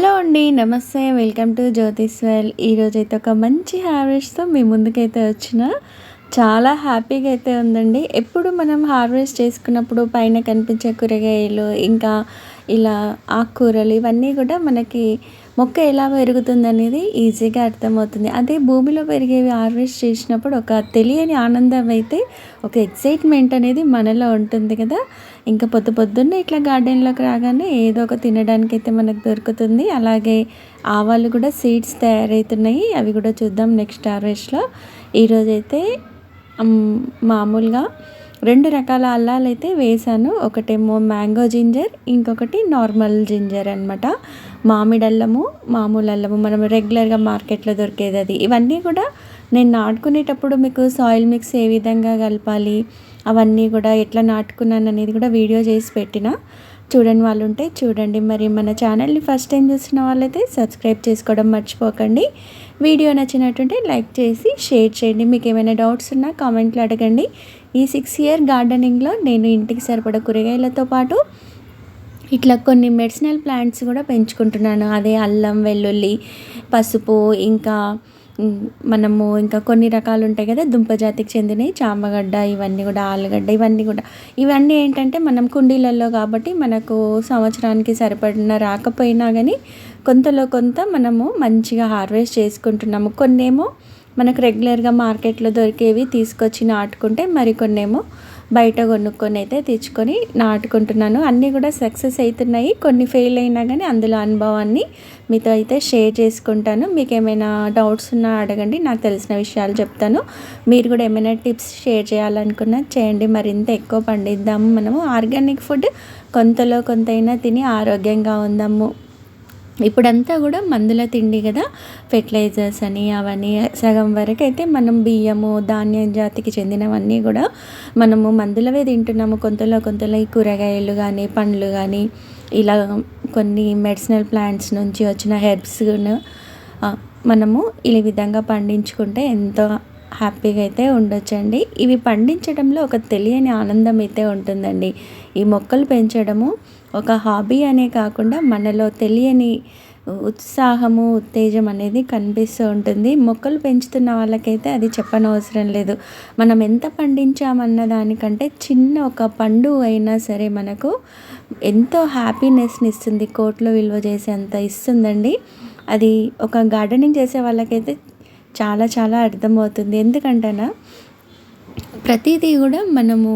Hello అండి నమస్తే welcome to జ్యోతిష్ జ్యోతిష్వెల్ ఈరోజైతే ఒక మంచి హార్వెస్ట్తో మీ ముందుకైతే వచ్చిన చాలా హ్యాపీగా అయితే ఉందండి. ఎప్పుడు మనం హార్వెస్ట్ చేసుకున్నప్పుడు పైన కనిపించే కూరగాయలు ఇంకా ఇలా ఆకుకూరలు ఇవన్నీ కూడా మనకి మొక్క ఎలా పెరుగుతుంది అనేది ఈజీగా అర్థమవుతుంది. అదే భూమిలో పెరిగేవి హార్వెస్ట్ చేసినప్పుడు ఒక తెలియని ఆనందం అయితే ఒక ఎక్సైట్మెంట్ అనేది మనలో ఉంటుంది కదా. ఇంకా పొద్దు పొద్దున్నే ఇట్లా గార్డెన్లోకి రాగానే ఏదో ఒక తినడానికి అయితే మనకు దొరుకుతుంది. అలాగే ఆవాలు కూడా సీడ్స్ తయారవుతున్నాయి అవి కూడా చూద్దాం నెక్స్ట్ హార్వెస్ట్లో. ఈరోజైతే మామూలుగా రెండు రకాల అల్లాలు అయితే వేసాను. ఒకటేమో మ్యాంగో జింజర్ ఇంకొకటి నార్మల్ జింజర్ అనమాట మామిడి అల్లము మామూలు అల్లము మనం రెగ్యులర్గా మార్కెట్లో దొరికేది అది. ఇవన్నీ కూడా నేను నాటుకునేటప్పుడు మీకు సాయిల్ మిక్స్ ఏ విధంగా కలపాలి అవన్నీ కూడా ఎట్లా నాటుకున్నాను అనేది కూడా వీడియో చేసి పెట్టిన. చూడని వాళ్ళు ఉంటే చూడండి. మరి మన ఛానల్ని ఫస్ట్ టైం చూసిన వాళ్ళైతే సబ్స్క్రైబ్ చేసుకోవడం మర్చిపోకండి. వీడియో నచ్చినట్టుంటే లైక్ చేసి షేర్ చేయండి. మీకు ఏమైనా డౌట్స్ ఉన్నా కామెంట్లో అడగండి. ఈ సిక్స్ ఇయర్ గార్డెనింగ్లో నేను ఇంటికి సరిపడ కూరగాయలతో పాటు ఇట్లా కొన్ని మెడిసినల్ ప్లాంట్స్ కూడా పెంచుకుంటున్నాను. అదే అల్లం వెల్లుల్లి పసుపు ఇంకా మనము ఇంకా కొన్ని రకాలు ఉంటాయి కదా దుంపజాతికి చెందినవి చామగడ్డ ఇవన్నీ కూడా ఆలుగడ్డ ఇవన్నీ కూడా. ఇవన్నీ ఏంటంటే మనం కుండీలలో కాబట్టి మనకు సంవత్సరానికి సరిపడిన రాకపోయినా కానీ కొంతలో కొంత మనము మంచిగా హార్వెస్ట్ చేసుకుంటున్నాము. కొన్నేమో మనకు రెగ్యులర్గా మార్కెట్లో దొరికేవి తీసుకొచ్చి నాటుకుంటే మరికొన్నేమో బయట కొనుక్కొని అయితే తెచ్చుకొని నాటుకుంటున్నాను. అన్నీ కూడా సక్సెస్ అవుతున్నాయి. కొన్ని ఫెయిల్ అయినా కానీ అందులో అనుభవాన్ని మీతో అయితే షేర్ చేసుకుంటాను. మీకు ఏమైనా డౌట్స్ ఉన్నా అడగండి నాకు తెలిసిన విషయాలు చెప్తాను. మీరు కూడా ఏమైనా టిప్స్ షేర్ చేయాలనుకున్నా చేయండి. మరింత ఎక్కువ పండిద్దాము మనము. ఆర్గానిక్ ఫుడ్ కొంతలో కొంతైనా తిని ఆరోగ్యంగా ఉందాము. ఇప్పుడంతా కూడా మందుల తిండి కదా. ఫెర్టిలైజర్స్ అని అవన్నీ సగం వరకు అయితే మనం బియ్యము ధాన్యం జాతికి చెందినవన్నీ కూడా మనము మందులవే తింటున్నాము. కొంతలో కొంతలో ఈ కూరగాయలు కానీ పండ్లు కానీ ఇలా కొన్ని మెడిసినల్ ప్లాంట్స్ నుంచి వచ్చిన హెర్బ్స్ మనము ఈ విధంగా పండించుకుంటే ఎంతో హ్యాపీగా అయితే ఉండొచ్చండి. ఇవి పండించడంలో ఒక తెలియని ఆనందం అయితే ఉంటుందండి. ఈ మొక్కలు పెంచడము ఒక హాబీ అనే కాకుండా మనలో తెలియని ఉత్సాహము ఉత్తేజం అనేది కనిపిస్తూ ఉంటుంది. మొక్కలు పెంచుతున్న వాళ్ళకైతే అది చెప్పనవసరం లేదు. మనం ఎంత పండించామన్న దానికంటే చిన్న ఒక పండు అయినా సరే మనకు ఎంతో హ్యాపీనెస్ని ఇస్తుంది. కోట్లో విలువ చేసేంత ఇస్తుందండి. అది ఒక గార్డెనింగ్ చేసే వాళ్ళకైతే చాలా చాలా అర్థమవుతుంది. ఎందుకంటేనా ప్రతిదీ కూడా మనము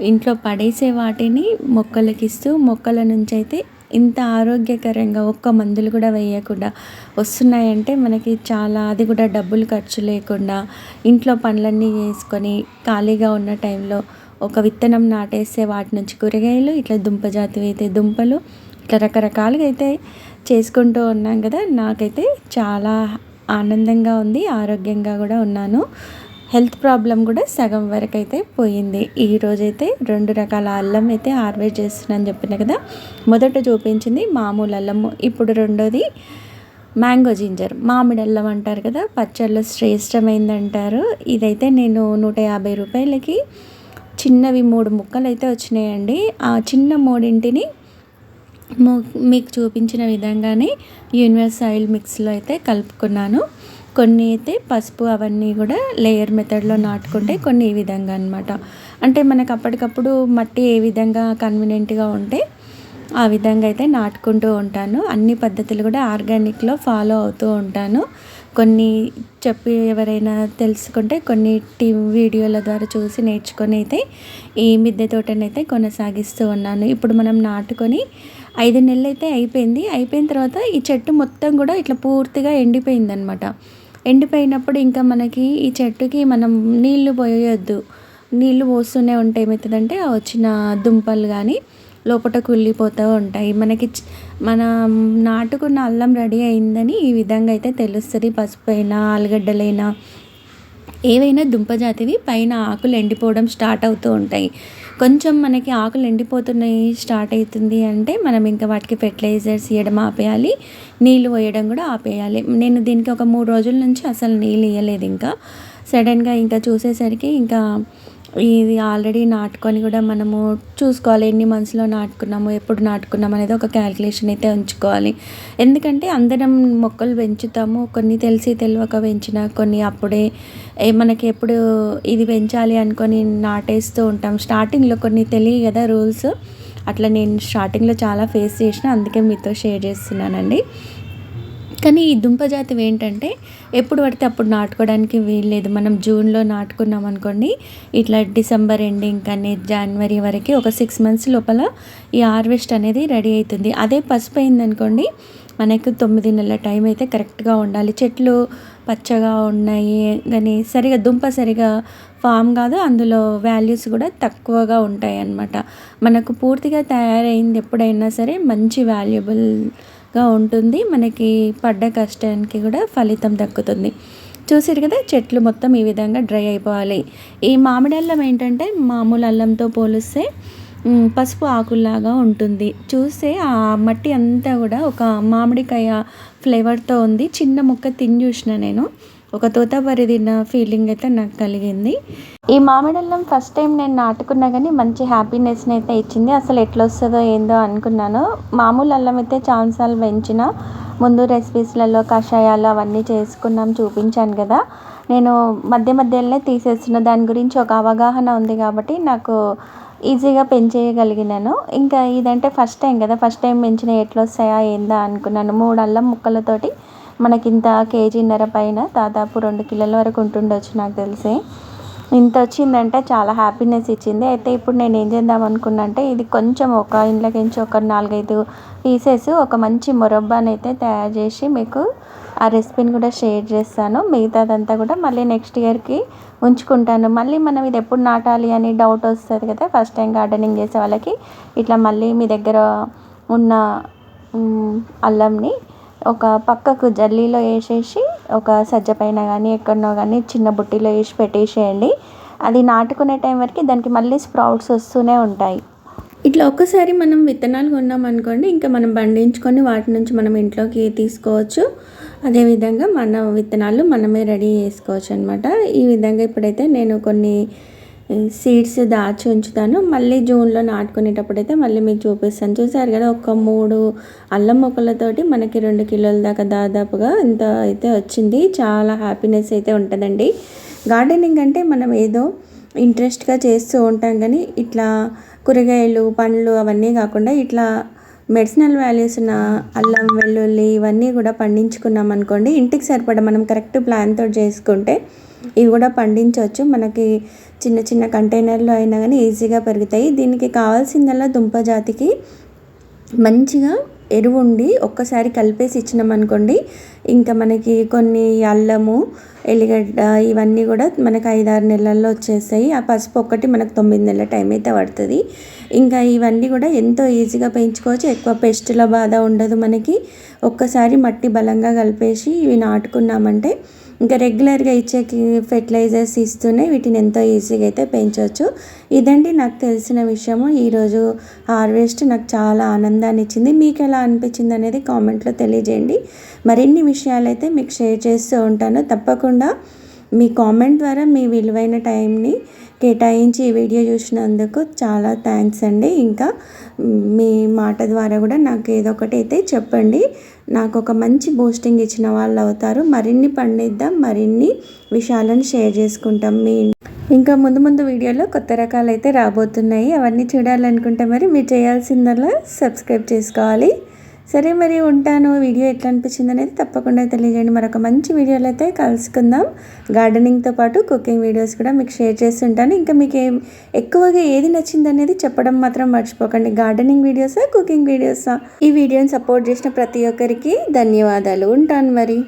ఇంట్లో పడేసే వాటిని మొక్కలకి ఇస్తూ మొక్కల నుంచి అయితే ఇంత ఆరోగ్యకరంగా ఒక్క మందులు కూడా వేయకుండా వస్తున్నాయంటే మనకి చాలా అది కూడా డబ్బులు ఖర్చు లేకుండా ఇంట్లో పనులన్నీ చేసుకొని ఖాళీగా ఉన్న టైంలో ఒక విత్తనం నాటేస్తే వాటి నుంచి కూరగాయలు ఇట్లా దుంప జాతివి అయితే దుంపలు ఇట్లా రకరకాలుగా అయితే చేసుకుంటూ ఉన్నాం కదా. నాకైతే చాలా ఆనందంగా ఉంది ఆరోగ్యంగా కూడా ఉన్నాను. హెల్త్ ప్రాబ్లం కూడా సగం వరకు అయితే పోయింది ఈరోజైతే రెండు రకాల అల్లం అయితే హార్వెస్ట్ చేస్తున్నాను చెప్పిన కదా మొదట చూపించింది మామూలు అల్లము ఇప్పుడు రెండోది మ్యాంగో జింజర్. మామిడి అల్లం అంటారు కదా పచ్చళ్ళు శ్రేష్టమైంది అంటారు ఇదైతే నేను నూట యాభై రూపాయలకి చిన్నవి మూడు ముక్కలు అయితే వచ్చినాయండి. ఆ చిన్న మూడింటిని మీకు చూపించిన విధంగానే యూనివర్స్ ఆయిల్ మిక్స్లో అయితే కలుపుకున్నాను. కొన్ని అయితే పసుపు అవన్నీ కూడా లేయర్ మెథడ్లో నాటుకుంటే కొన్ని ఈ విధంగా అనమాట అంటే మనకు అప్పటికప్పుడు మట్టి ఏ విధంగా కన్వీనియంట్గా ఉంటే ఆ విధంగా అయితే నాటుకుంటూ ఉంటాను. అన్ని పద్ధతులు కూడా ఆర్గానిక్లో ఫాలో అవుతూ ఉంటాను. కొన్ని చెప్పి ఎవరైనా తెలుసుకుంటే కొన్ని టీవీ వీడియోల ద్వారా చూసి నేర్చుకొని అయితే ఈ మిద్దె తోటనైతే కొనసాగిస్తూ ఉన్నాను. ఇప్పుడు మనం నాటుకొని ఐదు నెలలు అయితే అయిపోయింది. అయిపోయిన తర్వాత ఈ చెట్టు మొత్తం కూడా ఇట్లా పూర్తిగా ఎండిపోయిందనమాట. ఎండిపోయినప్పుడు ఇంకా మనకి ఈ చెట్టుకి మనం నీళ్ళు పోయొద్దు. నీళ్ళు పోస్తూనే ఉంటే ఏమవుతుందంటే వచ్చిన దుంపలు కానీ లోపల కుళ్ళిపోతూ ఉంటాయి. మనకి మన నాటుకున్న అల్లం రెడీ అయిందని ఈ విధంగా అయితే తెలుస్తుంది. పసుపు అయినా ఆలుగడ్డలైనా ఏవైనా దుంపజాతివి పైన ఆకులు ఎండిపోవడం స్టార్ట్ అవుతూ ఉంటాయి. కొంచెం మనకి ఆకులు ఎండిపోతున్నాయి స్టార్ట్ అవుతుంది అంటే మనం ఇంకా వాటికి ఫెర్టిలైజర్స్ ఇవ్వడం ఆపేయాలి నీళ్ళు పోయడం కూడా ఆపేయాలి. నేను దీనికి ఒక మూడు రోజుల నుంచి అసలు నీళ్ళు ఇవ్వలేదు ఇంకా. సడన్గా ఇంకా చూసేసరికి ఇంకా ఇది ఆల్రెడీ నాటుకొని కూడా మనము చూసుకోవాలి ఎన్ని మంత్స్లో నాటుకున్నాము ఎప్పుడు నాటుకున్నాము అనేది ఒక క్యాల్కులేషన్ అయితే ఉంచుకోవాలి. ఎందుకంటే అందరం మొక్కలు పెంచుతాము కొన్ని తెలిసి తెలియక పెంచిన కొన్ని అప్పుడే ఏ మనకి ఎప్పుడు ఇది పెంచాలి అనుకొని నాటేస్తూ ఉంటాం. స్టార్టింగ్లో కొన్ని తెలియ కదా రూల్స్ అట్లా నేను స్టార్టింగ్లో చాలా ఫేస్ చేసిన అందుకే మీతో షేర్ చేస్తున్నానండి. కానీ ఈ దుంప జాతివి ఏంటంటే ఎప్పుడు పడితే అప్పుడు నాటుకోవడానికి వీల్లేదు. మనం జూన్లో నాటుకున్నాం అనుకోండి ఇట్లా డిసెంబర్ ఎండింగ్ కానీ జనవరి వరకు ఒక సిక్స్ మంత్స్ లోపల ఈ హార్వెస్ట్ అనేది రెడీ అవుతుంది. అదే పసుపు అయిందనుకోండి మనకు తొమ్మిది నెలల టైం అయితే కరెక్ట్గా ఉండాలి. చెట్లు పచ్చగా ఉన్నాయి కానీ సరిగా దుంప సరిగా ఫామ్ కాదు అందులో వాల్యూస్ కూడా తక్కువగా ఉంటాయి అన్నమాట మనకు పూర్తిగా తయారైంది ఎప్పుడైనా సరే మంచి వాల్యుబుల్ గా ఉంటుంది. మనకి పడ్డ కష్టానికి కూడా ఫలితం దక్కుతుంది. చూసారు కదా చెట్లు మొత్తం ఈ విధంగా డ్రై అయిపోవాలి. ఈ మామిడి అల్లం ఏంటంటే మామూలు అల్లంతో పోలిస్తే పసుపు ఆకుల్లాగా ఉంటుంది. చూస్తే ఆ మట్టి అంతా కూడా ఒక మామిడికాయ ఫ్లేవర్తో ఉంది. చిన్న ముక్క తిని చూసిన నేను. ఒక తోతాపరి తిన్న ఫీలింగ్ అయితే నాకు కలిగింది. ఈ మామిడల్లం ఫస్ట్ టైం నేను నాటుకున్నా కానీ మంచి హ్యాపీనెస్ని అయితే ఇచ్చింది. అసలు ఎట్లా వస్తుందో ఏందో అనుకున్నాను. మామూలు అల్లం అయితే చాలాసార్లు పెంచిన ముందు రెసిపీస్లలో కషాయాలు అవన్నీ చేసుకున్నాం చూపించాను కదా. నేను మధ్య మధ్యలోనే తీసేస్తున్న. దాని గురించి ఒక అవగాహన ఉంది కాబట్టి నాకు ఈజీగా పెంచేయగలిగినాను. ఇంకా ఇదంటే ఫస్ట్ టైం కదా. ఫస్ట్ టైం పెంచిన ఎట్లా వస్తాయా ఏందా అనుకున్నాను. మూడు అల్లం ముక్కలతోటి మనకి ఇంత కేజీన్నర పైన దాదాపు రెండు కిలోల వరకు ఉంటుండొచ్చు నాకు తెలిసి. ఇంత వచ్చిందంటే చాలా హ్యాపీనెస్ ఇచ్చింది. అయితే ఇప్పుడు నేను ఏం చేద్దాం అనుకున్నా అంటే ఇది కొంచెం ఒక ఇంట్లోకించి ఒక నాలుగైదు పీసెస్ ఒక మంచి మొరబ్బాని అయితే తయారు చేసి మీకు ఆ రెసిపీని కూడా షేర్ చేస్తాను. మిగతాదంతా కూడా మళ్ళీ నెక్స్ట్ ఇయర్కి ఉంచుకుంటాను. మళ్ళీ మనం ఇది ఎప్పుడు నాటాలి అని డౌట్ వస్తుంది కదా ఫస్ట్ టైం గార్డెనింగ్ చేసే వాళ్ళకి. ఇట్లా మళ్ళీ మీ దగ్గర ఉన్న అల్లంని ఒక పక్కకు జల్లీలో వేసేసి ఒక సజ్జ పైన కానీ ఎక్కడనో కానీ చిన్న బుట్టిలో వేసి పెట్టేసేయండి. అది నాటుకునే టైం వరకు దానికి మళ్ళీ స్ప్రౌట్స్ వస్తూనే ఉంటాయి. ఇట్లా ఒక్కసారి మనం విత్తనాలు కొన్నామనుకోండి ఇంకా మనం పండించుకొని వాటి నుంచి మనం ఇంట్లోకి తీసుకోవచ్చు. అదేవిధంగా మన విత్తనాలు మనమే రెడీ చేసుకోవచ్చు అనమాట ఈ విధంగా ఇప్పుడైతే నేను కొన్ని సీడ్స్ దాచి ఉంచుతాను. మళ్ళీ జూన్లో నాటుకునేటప్పుడు అయితే మళ్ళీ మీకు చూపిస్తాను. చూసారు కదా ఒక మూడు అల్లం మొక్కలతోటి మనకి రెండు కిలోల దాకా దాదాపుగా ఇంత అయితే వచ్చింది. చాలా హ్యాపీనెస్ అయితే ఉంటుందండి. గార్డెనింగ్ అంటే మనం ఏదో ఇంట్రెస్ట్గా చేస్తూ ఉంటాం కానీ ఇట్లా కూరగాయలు పండ్లు అవన్నీ కాకుండా ఇట్లా మెడిసినల్ వాల్యూస్ ఉన్న అల్లం వెల్లుల్లి ఇవన్నీ కూడా పండించుకున్నాం అనుకోండి ఇంటికి సరిపడా మనం కరెక్ట్ ప్లాన్తో చేసుకుంటే ఇవి కూడా పండించవచ్చు. మనకి చిన్న చిన్న కంటైనర్లో అయినా కానీ ఈజీగా పెరుగుతాయి. దీనికి కావాల్సిందల్లా దుంప జాతికి మంచిగా ఎరువు ఉండి ఒక్కసారి కలిపేసి ఇచ్చినాం అనుకోండి ఇంకా మనకి కొన్ని అల్లము ఎల్లిగడ్డ ఇవన్నీ కూడా మనకి ఐదారు నెలల్లో వచ్చేస్తాయి. ఆ పసుపు ఒక్కటి మనకు తొమ్మిది నెలల టైం అయితే పడుతుంది. ఇంకా ఇవన్నీ కూడా ఎంతో ఈజీగా పెంచుకోవచ్చు. ఎక్కువ పెస్టుల బాధ ఉండదు మనకి. ఒక్కసారి మట్టి బలంగా కలిపేసి ఇవి నాటుకున్నామంటే ఇంకా రెగ్యులర్గా ఇచ్చే ఫెర్టిలైజర్స్ ఇస్తూనే వీటిని ఎంతో ఈజీగా అయితే పెంచవచ్చు ఇదండి నాకు తెలిసిన విషయము. ఈరోజు హార్వెస్ట్ నాకు చాలా ఆనందాన్ని ఇచ్చింది. మీకు ఎలా అనిపించింది అనేది కామెంట్లో తెలియజేయండి. మరిన్ని విషయాలు అయితే మీకు షేర్ చేస్తూ ఉంటాను. తప్పకుండా మీ కామెంట్ ద్వారా మీ విలువైన టైంని కేటాయించి ఈ వీడియో చూసినందుకు చాలా థ్యాంక్స్ అండి. ఇంకా మీ మాట ద్వారా కూడా నాకు ఏదో ఒకటి అయితే చెప్పండి. నాకు ఒక మంచి బూస్టింగ్ ఇచ్చిన వాళ్ళు అవుతారు. మరిన్ని పండిద్దాం మరిన్ని విషయాలను షేర్ చేసుకుంటాం. మీ ఇంకా ముందు ముందు వీడియోలో కొత్త రకాలు అయితే రాబోతున్నాయి. అవన్నీ చూడాలనుకుంటే మరి మీరు చేయాల్సిందల్లా సబ్స్క్రైబ్ చేసుకోవాలి. సరే మరి ఉంటాను. వీడియో ఎట్లా అనిపించింది అనేది తప్పకుండా తెలియజేయండి. మరొక మంచి వీడియోలో అయితే కలుసుకుందాం. గార్డెనింగ్తో పాటు కుకింగ్ వీడియోస్ కూడా మీకు షేర్ చేస్తుంటాను ఇంకా మీకు ఏం ఎక్కువగా ఏది నచ్చింది అనేది చెప్పడం మాత్రం మర్చిపోకండి. గార్డెనింగ్ వీడియోసా కుకింగ్ వీడియోసా? ఈ వీడియోని సపోర్ట్ చేసిన ప్రతి ఒక్కరికి ధన్యవాదాలు. ఉంటాను మరి.